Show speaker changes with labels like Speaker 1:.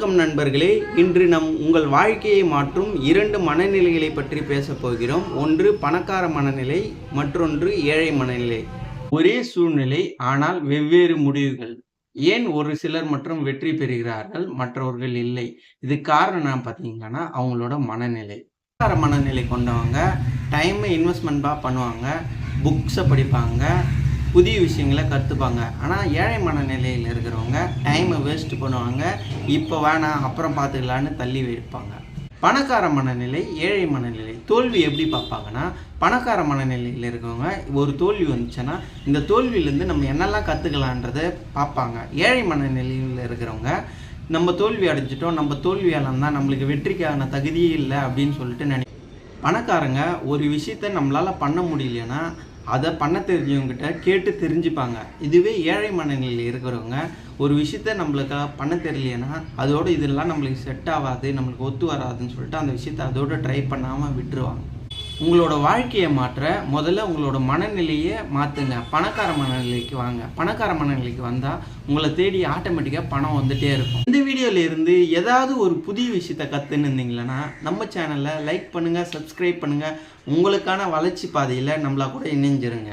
Speaker 1: வணக்கம் நண்பர்களே. இன்று நம் உங்கள் வாழ்க்கையை மாற்றும் இரண்டு மனநிலைகளை பற்றி பேசப் போகிறோம். ஒன்று பணக்கார மனநிலை மற்றொன்று ஏழை மனநிலை. ஒரே சூழ்நிலை ஆனால் வெவ்வேறு முடிவுகள். ஏன் ஒரு சிலர் மற்றும் வெற்றி பெறுகிறார்கள் மற்றவர்கள் இல்லை? இது காரணம் பார்த்தீங்கன்னா அவங்களோட மனநிலை. பணக்கார மனநிலை கொண்டவங்க டைமை இன்வெஸ்ட்மெண்ட்டாக பண்ணுவாங்க புக்ஸை படிப்பாங்க புதிய விஷயங்களை கற்றுப்பாங்க ஆனால் ஏழை மனநிலையில் இருக்கிறவங்க டைமை வேஸ்ட் பண்ணுவாங்க. இப்போ வேணாம் அப்புறம் பார்த்துக்கலான்னு தள்ளி வைப்பாங்க. பணக்கார மனநிலை ஏழை மனநிலை. தோல்வி எப்படி பார்ப்பாங்கன்னா பணக்கார மனநிலையில் இருக்கவங்க ஒரு தோல்வி வந்துச்சுன்னா இந்த தோல்வியிலேருந்து நம்ம என்னெல்லாம் கற்றுக்கலான்றதை பார்ப்பாங்க. ஏழை மனநிலையில் இருக்கிறவங்க நம்ம தோல்வி அடைஞ்சிட்டோம் நம்ம தோல்வியாலாம் தான் நம்மளுக்கு வெற்றிக்கான தகுதியே இல்லை அப்படின்னு சொல்லிட்டு நினை பணக்காரங்க ஒரு விஷயத்த நம்மளால் பண்ண முடியலன்னா அதை பண்ண தெரிஞ்சவங்ககிட்ட கேட்டு தெரிஞ்சுப்பாங்க. இதுவே ஏழை மனநிலையில் இருக்கிறவங்க ஒரு விஷயத்த நம்மளுக்காக பண்ண தெரியலையேன்னா அதோட இதெல்லாம் நம்மளுக்கு செட் ஆகாது நம்மளுக்கு ஒத்து வராதுன்னு சொல்லிட்டு அந்த விஷயத்த அதோட ட்ரை பண்ணாமல் விட்டுருவாங்க. உங்களோட வாழ்க்கையை மாற்ற முதல்ல உங்களோட மனநிலையை மாற்றுங்க பணக்கார மனநிலைக்கு வாங்க. பணக்கார மனநிலைக்கு வந்தால் உங்களை தேடி ஆட்டோமேட்டிக்காக பணம் வந்துட்டே இருக்கும். இந்த வீடியோலேருந்து ஏதாவது ஒரு புதிய விஷயத்த கற்றுன்னு இருந்தீங்களன்னா நம்ம சேனலை லைக் பண்ணுங்கள் சப்ஸ்கிரைப் பண்ணுங்கள் உங்களுக்கான வளர்ச்சி பாதையில் நம்மளா கூட இணைஞ்சிருங்க.